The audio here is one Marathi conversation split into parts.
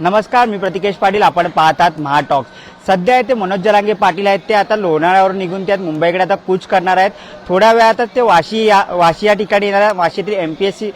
नमस्कार मी प्रतिकेश पाटील. आपण पाहतात महाटॉक्स सध्या ते मनोज जरांगे पाटील आहेत. ते आता लोणाळ्यावर निघून त्यात मुंबईकडे आता कूच करणार आहेत. थोड्या वेळातच ते वाशी या वाशी या ठिकाणी येणार वाशीतील M P S C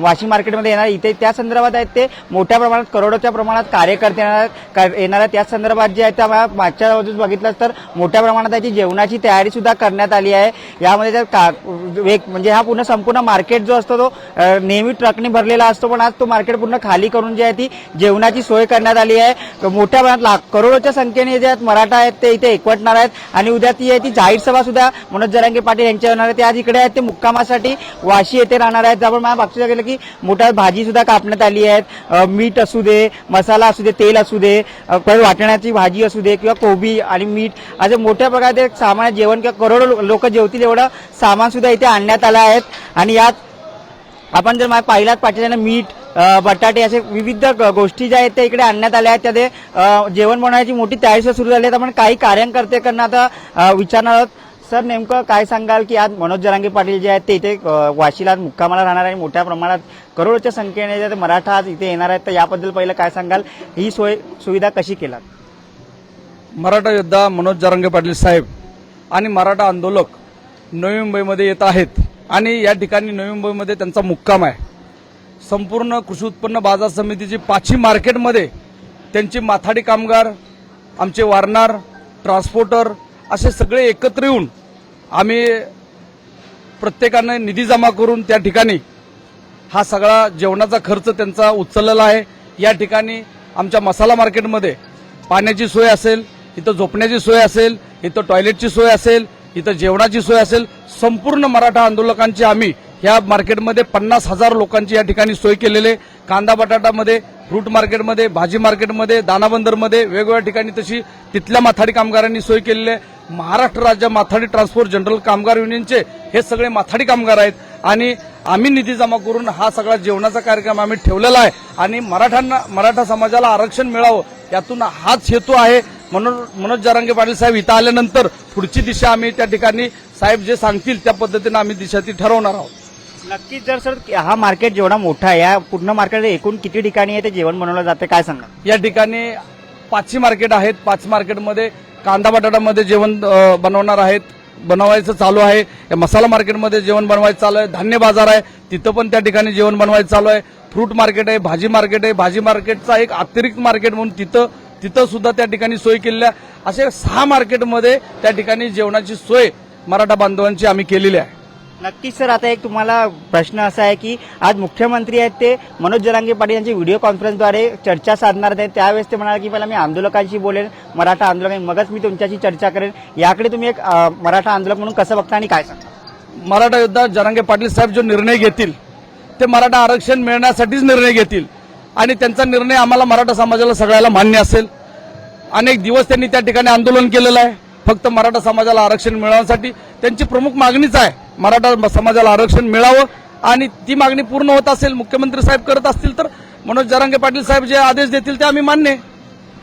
Vashi मार्केटमध्ये येणार. इथे त्या संदर्भात आहेत ते. मोठ्या प्रमाणात करोडोच्या प्रमाणात कार्यकर्ते येणार येणार आहेत. त्या संदर्भात जे आहे त्या मागच्या बाजूस बघितलं तर मोठ्या प्रमाणात त्याची जेवणाची तयारी सुद्धा करण्यात आली आहे. यामध्ये त्यात का वेग म्हणजे हा पूर्ण संपूर्ण मार्केट जो असतो तो नेहमी ट्रकने भरलेला असतो पण आज तो मार्केट पूर्ण खाली करून जी आहे ती जेवणाची सोय करण्यात आली आहे. मोठ्या प्रमाणात लाख संख्येत संख्येने जे आहेत मराठा आहेत ते इथे एकवटणार आहेत. आणि उद्या ती आहे ती जाहीर सभा सुद्धा मनोज जरांगे पाटील यांच्या होणार आहे ते आज इकडे आहेत ते मुक्कामासाठी वाशी येथे राहणार आहेत. त्यामुळे मला मागच्या गेलं की मोठ्या भाजी सुद्धा कापण्यात आली आहेत. मीठ असू दे मसाला असू दे तेल असू दे परत वाटण्याची भाजी असू दे किंवा कोबी आणि मीठ असे मोठ्या प्रकारे सामान जेवण किंवा करोडो लोक जेवतील एवढं सामान सुद्धा इथे आणण्यात आलं आहेत आणि यात आपण जर पाहिलात पाटील यांना मीठ बटाटे असे विविध ग- गोष्टी ज्या आहेत त्या इकडे आणण्यात आल्या आहेत. त्यामध्ये जेवण बनवण्याची मोठी तयारी सुरू झाली आहे. आपण काही कार्यकर्तेकडनं आता विचारणार आहोत. सर नेमकं काय सांगाल की आज मनोज जरांगे पाटील जे आहेत ते इथे वाशीला मुक्कामाला राहणार आहे मोठ्या प्रमाणात करोडच्या संख्येने जे मराठा आज इथे येणार आहेत. तर याबद्दल पहिलं काय सांगाल? ही सोय सुविधा कशी केलात? मराठा योद्धा मनोज जरांगे पाटील साहेब आणि मराठा आंदोलक नवी मुंबईमध्ये येत आहेत. आणि या ठिकाणी नवी मुंबईमध्ये त्यांचा मुक्काम आहे. संपूर्ण कृषी उत्पन्न बाजार समितीची पाचही मार्केटमध्ये त्यांची माथाडी कामगार आमचे वारणार ट्रान्सपोर्टर असे सगळे एकत्र येऊन आम्ही प्रत्येकाने निधी जमा करून त्या ठिकाणी हा सगळा जेवणाचा खर्च त्यांचा उचललेला आहे. या ठिकाणी आमच्या मसाला मार्केटमध्ये पाण्याची सोय असेल इथं झोपण्याची सोय असेल इथं टॉयलेटची सोय असेल इथं जेवणाची सोय असेल संपूर्ण मराठा आंदोलकांची आम्ही ह्या मार्केटमध्ये पन्नास हजार लोकांची या ठिकाणी सोय केलेली आहे. कांदा बटाटामध्ये फ्रूट मार्केटमध्ये भाजी मार्केटमध्ये दानाबंदरमध्ये वेगवेगळ्या ठिकाणी तशी तिथल्या माथाडी कामगारांनी सोय केलेली आहे. महाराष्ट्र राज्य माथाडी ट्रान्सपोर्ट जनरल कामगार युनियनचे हे सगळे माथाडी कामगार आहेत. आणि आम्ही निधी जमा करून हा सगळा जेवणाचा कार्यक्रम आम्ही ठेवलेला आहे. आणि मराठ्यांना मराठा समाजाला आरक्षण मिळावं यातून हाच हेतू आहे. म्हणून मनोज जारंगे पाटील साहेब इथं आल्यानंतर पुढची दिशा आम्ही त्या ठिकाणी साहेब जे सांगतील त्या पद्धतीनं आम्ही दिशा ती ठरवणार आहोत. नक्कीच जर सर हा मार्केट जेवढा मोठा आहे या पूर्ण मार्केट एकूण किती ठिकाणी आहे ते जेवण बनवलं जाते काय सांगा या ठिकाणी पाचशे मार्केट आहेत. पाच मार्केटमध्ये कांदा बटाटामध्ये जेवण अ, बनवणार आहेत. बनवायचं चालू आहे. या मसाला मार्केटमध्ये जेवण बनवायचं चालू आहे. धान्य बाजार आहे. तिथं पण त्या ठिकाणी जेवण बनवायचं चालू आहे. फ्रूट मार्केट आहे भाजी मार्केट आहे. भाजी मार्केटचा एक अतिरिक्त मार्केट म्हणून तिथं तिथं सुद्धा त्या ठिकाणी सोय केलेली आहे असे सहा मार्केटमध्ये त्या ठिकाणी जेवणाची सोय मराठा बांधवांची आम्ही केलेली आहे. नक्कीच सर आता एक तुम्हाला प्रश्न असा आहे की आज मुख्यमंत्री आहेत ते मनोज जरांगे पाटील यांची व्हिडिओ कॉन्फरन्सद्वारे चर्चा साधणार आहेत. त्यावेळेस ते म्हणाले की पहिला मी आंदोलकांशी बोलेन मराठा आंदोलक मगच मी तुमच्याशी चर्चा करेन. याकडे तुम्ही एक मराठा आंदोलक म्हणून कसं बघता आणि काय सांगता? मराठा युद्धात जरांगे पाटील साहेब जो निर्णय घेतील ते मराठा आरक्षण मिळण्यासाठीच निर्णय घेतील. आणि त्यांचा निर्णय आम्हाला मराठा समाजाला सगळ्याला मान्य असेल. अनेक दिवस त्यांनी त्या ठिकाणी आंदोलन केलेलं आहे. फक्त मराठा समाजाला आरक्षण मिळवण्यासाठी त्यांची प्रमुख मागणीच आहे. मराठा समाजाला आरक्षण मिळावं आणि ती मागणी पूर्ण होत असेल मुख्यमंत्री साहेब करत असतील तर मनोज जरांगे पाटील साहेब जे आदेश देतील ते आम्ही मान्य.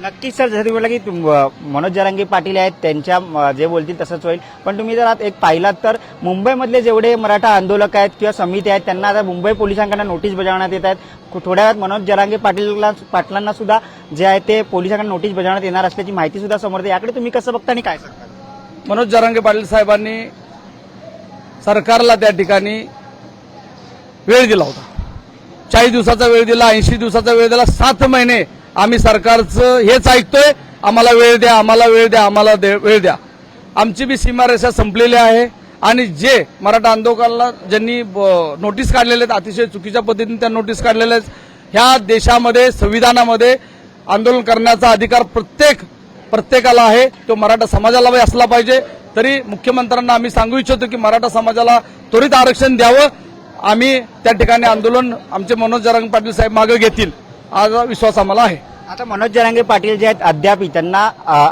नक्कीच सर जसं म्हटलं की मनोज जरांगे पाटील आहेत त्यांच्या जे बोलतील तसंच होईल. पण तुम्ही जर आता एक पाहिलात तर मुंबईमधले जेवढे मराठा आंदोलक आहेत किंवा समिती आहेत त्यांना आता मुंबई पोलिसांकडून नोटीस बजावण्यात येत आहेत. थोड्या वेळात मनोज जरांगे पाटील पाटलांना सुद्धा जे आहे ते पोलिसांकडून नोटीस बजावण्यात येणार असल्याची माहिती सुद्धा समोर याकडे तुम्ही कसं बघता आणि काय सांगता? मनोज जरांगे पाटील साहेबांनी सरकारला त्या ठिकाणी वेळ दिला होता. चाळीस दिवसाचा वेळ दिला ऐंशी दिवसाचा वेळ दिला सात महिने आम्ही सरकारचं हेच ऐकतोय आम्हाला वेळ द्या आम्हाला वेळ द्या आम्हाला दे- वेळ द्या. आमची बी सीमारेषा संपलेली आहे आणि जे मराठा आंदोलकाला ज्यांनी ब- नोटीस काढलेले आहेत अतिशय चुकीच्या पद्धतीने त्या नोटीस काढलेल्या आहेत ह्या देशामध्ये संविधानामध्ये आंदोलन करण्याचा अधिकार प्रत्येक प्रत्येकाला आहे. तो मराठा समाजाला असला पाहिजे. तरी मुख्यमंत्र्यांना आम्ही सांगू इच्छितो की मराठा समाजाला त्वरित आरक्षण द्यावं. आम्ही त्या ठिकाणी आंदोलन आमचे मनोज जरांग पाटील साहेब मागे घेतील. आज विश्वास आम्हाला आहे. आता मनोज जरांगे पाटील जे आहेत अद्याप त्यांना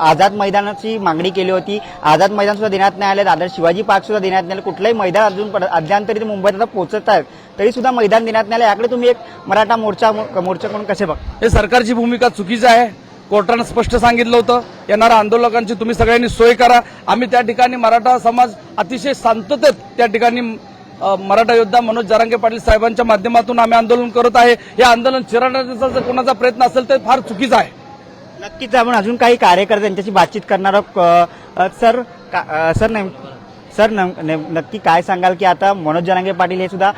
आझाद मैदानाची मागणी केली होती. आझाद मैदान सुद्धा देण्यात नाही आले दादर शिवाजी पार्क सुद्धा देण्यात नाही आले कुठलंही मैदान अजून ते मुंबईत आता पोहोचत आहेत. तरी सुद्धा मैदान देण्यात नाही आले. याकडे तुम्ही एक मराठा मोर्चा मोर्चा म्हणून कसे बघता? हे सरकारची भूमिका चुकीची आहे. कोर्टानं स्पष्ट सांगितलं होतं. येणाऱ्या आंदोलकांची तुम्ही सगळ्यांनी सोय करा. आम्ही त्या ठिकाणी मराठा समाज अतिशय शांततेत त्या ठिकाणी मराठा योद्धा मनोज जरांगे पाटील साहेबांच्या माध्यमातून आम्ही आंदोलन करत आहे. हे आंदोलन चिरडण्याचा जर कोणाचा प्रयत्न असेल तर फार चुकीचा आहे. नक्कीच आपण अजून काही कार्यकर्त्यांच्याशी बातचीत करणार सर का- सर नाही सर न नक्की काय सांगाल की आता मनोज जनांगे पाटील हे सुद्धा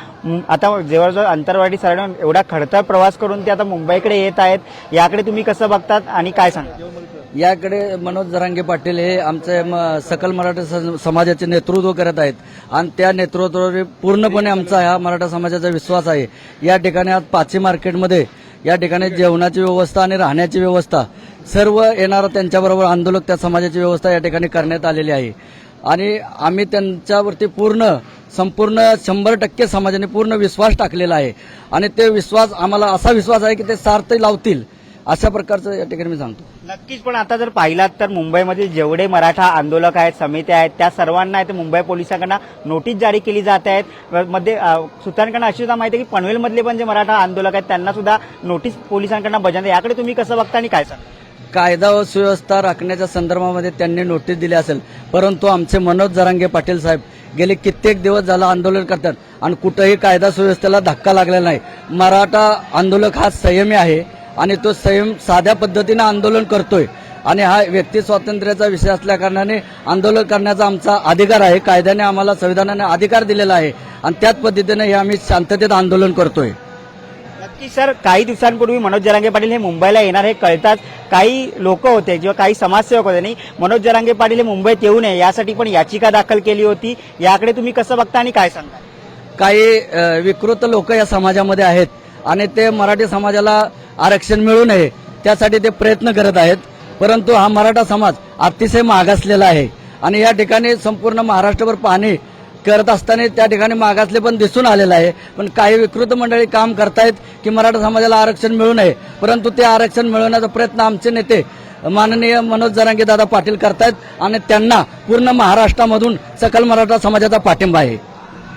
आता जवळजवळ अंतरवाडी सरण एवढा खडतर प्रवास करून ते आता मुंबईकडे येत आहेत. याकडे तुम्ही कसं बघतात आणि काय सांगा याकडे मनोज जरांगे पाटील हे आमचे म- सकल मराठा स- समाजाचे नेतृत्व करत आहेत. आणि त्या नेतृत्वावर पूर्णपणे आमचा हा मराठा समाजाचा विश्वास आहे. या ठिकाणी आज पाची मार्केटमध्ये या ठिकाणी जेवणाची व्यवस्था आणि राहण्याची व्यवस्था सर्व येणारं त्यांच्याबरोबर आंदोलक त्या समाजाची व्यवस्था या ठिकाणी करण्यात आलेली आहे. आणि आम्ही त्यांच्यावरती पूर्ण संपूर्ण शंभर टक्के समाजाने पूर्ण विश्वास टाकलेला आहे. आणि ते विश्वास आम्हाला असा विश्वास आहे की ते सार्थ लावतील अशा प्रकारचं या ठिकाणी मी सांगतो. नक्कीच पण आता जर पाहिलात तर मुंबईमधील जेवढे मराठा आंदोलक आहेत समित्या आहेत त्या सर्वांना आहे मुंबई पोलिसांकडनं नोटीस जारी केली जात आहेत. मध्ये अ, सूत्रांकडनं अशी सुद्धा माहिती आहे की पनवेलमधले पण जे मराठा आंदोलक आहेत त्यांना सुद्धा नोटीस पोलिसांकडनं बजावते याकडे तुम्ही कसं बघता आणि काय सांगता? कायदा व सुव्यवस्था राखण्याच्या संदर्भामध्ये त्यांनी नोटीस दिली असेल. परंतु आमचे मनोज जरांगे पाटील साहेब गेले कित्येक दिवस झाला आंदोलन करतात आणि कुठंही कायदा सुव्यवस्थेला धक्का लागलेला नाही. मराठा आंदोलक हा संयमी आहे आणि तो संयम साध्या पद्धतीनं आंदोलन करतोय. आणि हा व्यक्ती स्वातंत्र्याचा विषय असल्याकारणाने आंदोलन करण्याचा आमचा अधिकार आहे. कायद्याने आम्हाला संविधानाने अधिकार दिलेला आहे. आणि त्याच पद्धतीने हे आम्ही शांततेत आंदोलन करतोय. की सर काही दिवसांपूर्वी मनोज जरांगे पाटील हे मुंबईला येणार हे कळताच काही लोक होते किंवा काही समाजसेवक होते नाही मनोज जरांगे पाटील हे मुंबईत येऊ नये यासाठी पण याचिका दाखल केली होती. याकडे तुम्ही कसं बघता आणि काय सांगा काही विकृत लोक या समाजामध्ये आहेत आणि ते मराठी समाजाला आरक्षण मिळू नये त्यासाठी ते प्रयत्न करत आहेत. परंतु हा मराठा समाज अतिशय मागासलेला आहे. आणि या ठिकाणी संपूर्ण महाराष्ट्रभर पाहणे करत असताना त्या ठिकाणी मागासले पण दिसून आलेलं आहे. पण काही विकृत मंडळी काम करतायत की मराठा समाजाला आरक्षण मिळू नये. परंतु ते आरक्षण मिळवण्याचा प्रयत्न आमचे नेते माननीय मनोज जरांगे दादा पाटील करतायत आणि त्यांना पूर्ण महाराष्ट्रामधून सकल मराठा समाजाचा पाठिंबा आहे.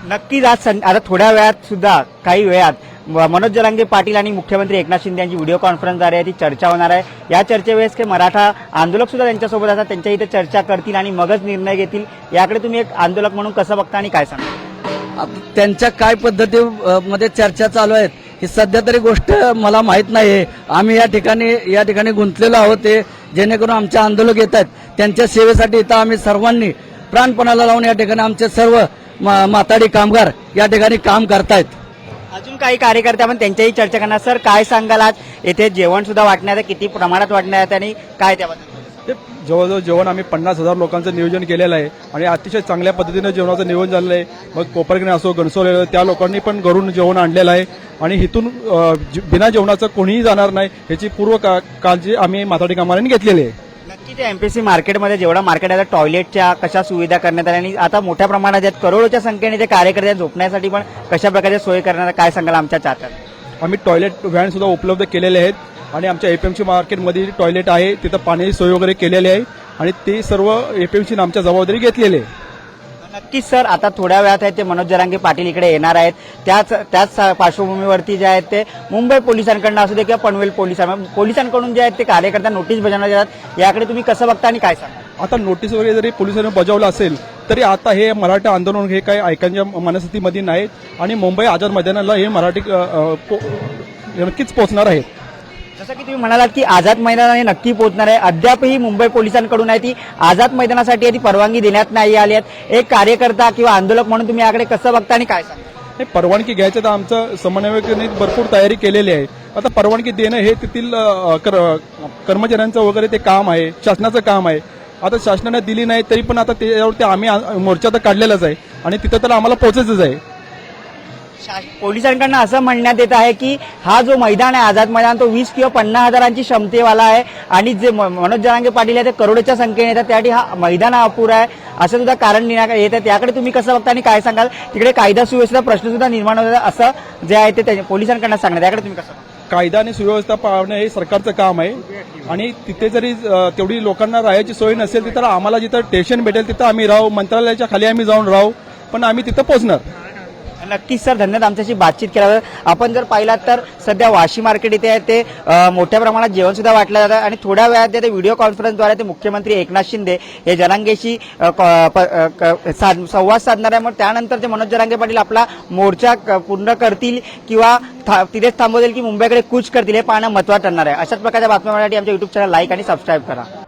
नक्कीच आज आता थोड्या वेळात सुद्धा काही वेळात मनोज जरांगे पाटील आणि मुख्यमंत्री एकनाथ शिंदे यांची व्हिडिओ कॉन्फरन्सद्वारे ती चर्चा होणार आहे. या चर्चेवेळेस काही मराठा आंदोलक सुद्धा त्यांच्यासोबत असतात. त्यांच्या इथे चर्चा करतील आणि मगच निर्णय घेतील. याकडे तुम्ही एक आंदोलक म्हणून कसं बघता आणि काय सांगा त्यांच्या काय पद्धती मध्ये चर्चा चालू आहेत ही सध्या तरी गोष्ट मला माहीत नाही आम्ही या ठिकाणी या ठिकाणी गुंतलेलो आहोत ते जेणेकरून आमचे आंदोलक येत आहेत. त्यांच्या सेवेसाठी इथं आम्ही सर्वांनी प्राणपणाला लावून या ठिकाणी आमचे सर्व म माताडी कामगार या ठिकाणी काम करतायत. अजून काही कार्यकर्ते आपण त्यांच्याही चर्चा करणार. सर काय सांगाल आज? येथे जेवण सुद्धा वाटण्यात आहे, किती प्रमाणात वाटण्यात आहे आणि काय त्याबद्दल ते जवळजवळ जेवण आम्ही पन्नास हजार लोकांचं नियोजन केलेलं आहे आणि अतिशय चांगल्या पद्धतीनं जेवणाचं नियोजन झालेलं आहे. मग कोपरगिरी असो गणसोले त्या लोकांनी पण घरून जेवण आणलेलं आहे. आणि इथून बिना जेवणाचं कोणीही जाणार नाही याची पूर्व का- काळजी आम्ही माथाडी कामाने घेतलेली आहे. नक्की एमपीसी मार्केटमध्ये जेवढा मार्केट आहे टॉयलेटच्या कशा सुविधा करण्यात आल्या आणि आता मोठ्या प्रमाणात आहेत. करोडोच्या संख्येने ते कार्यकर्ते झोपण्यासाठी पण कशा प्रकारच्या सोय करण्यात काय सांगाल आमच्या चाहत्यात आम्ही टॉयलेट व्हॅन सुद्धा उपलब्ध केलेले आहेत आणि आमच्या एपीएमसी मार्केटमध्ये टॉयलेट आहे तिथं पाण्याची सोय वगैरे केलेली आहे आणि ते सर्व एपीएमसीने आमच्या जबाबदारी घेतलेली आहे. नक्कीच सर आता थोड्या वेळात आहेत ते मनोज जरांगे पाटील इकडे येणार आहेत. त्याच त्याच पार्श्वभूमीवरती जे आहेत ते मुंबई पोलिसांकडनं असू दे किंवा पनवेल पोलिसां पोलिसांकडून जे आहेत ते कार्यकर्त्यांना नोटीस बजावण्यात येतात. याकडे तुम्ही कसं बघता आणि काय सांगा आता नोटीस वगैरे जरी पोलिसांनी बजावलं असेल तरी आता हे मराठा आंदोलन हे काही ऐकांच्या मनस्थितीमध्ये नाही आणि मुंबई आझाद मैदानाला हे मराठी पो- नक्कीच पोहोचणार आहेत जसं की तुम्ही म्हणालात की आझाद मैदानाने नक्की पोहोचणार आहे. अद्यापही मुंबई पोलिसांकडून आहे ती आझाद मैदानासाठी आहे ती परवानगी देण्यात नाही आली आहेत एक कार्यकर्ता किंवा आंदोलक म्हणून तुम्ही याकडे कसं बघता आणि काय सांगता? हे परवानगी घ्यायचं तर आमचं समन्वयकांनी भरपूर तयारी केलेली आहे. आता परवानगी देणं हे तेथील कर- कर्मचाऱ्यांचं वगैरे ते काम आहे शासनाचं काम आहे. आता शासनाने दिली नाही तरी पण आता त्याच्यावरती आम्ही मोर्चा तर काढलेलाच आहे. आणि तिथं तर आम्हाला पोहोचायचंच आहे. पोलिसांकडनं असं म्हणण्यात येत आहे की हा जो मैदान आहे आझाद मैदान तो वीस किंवा पन्नास हजारांची क्षमतेवाला आहे. आणि जे मनोज जरांगे पाटील आहे ते करोडच्या संख्येने येतात. त्यासाठी हा मैदान हा अपुरा आहे असं सुद्धा कारण देण्यात येत आहे. त्याकडे तुम्ही कसं बघता आणि काय सांगाल? तिकडे कायदा सुव्यवस्थेचा प्रश्न सुद्धा निर्माण होत आहे असं जे आहे ते पोलिसांकडनं सांगण्यात याकडे तुम्ही कसं? कायदा आणि सुव्यवस्था पाळणं हे सरकारचं काम आहे. आणि तिथे जरी तेवढी लोकांना राहायची सोय नसेल तिथं आम्हाला जिथं स्टेशन भेटेल तिथं आम्ही राहू मंत्रालयाच्या खाली आम्ही जाऊन राहू. पण आम्ही तिथं पोहोचणार. नक्कीच सर. धन्यवाद. आमच्याशी बातचीत केल्यावर आपण जर पाहिलात तर सध्या वाशी मार्केट इथे आहे ते मोठ्या प्रमाणात जेवण सुद्धा वाटलं जातं आणि थोड्या वेळात ते व्हिडिओ कॉन्फरन्सद्वारे ते मुख्यमंत्री एकनाथ शिंदे हे जरांगेशी प- साध- संवाद साधणार आहे. मग त्यानंतर ते मनोज जरांगे पाटील आपला मोर्चा क- पूर्ण करतील किंवा था- तिथेच थांबवतील की मुंबईकडे कूच करतील हे पाहणं महत्वाचं ठरणार आहे. अशाच प्रकारच्या बातम्या आमच्या युट्यूब चॅनल लाईक आणि सबस्क्राईब करा.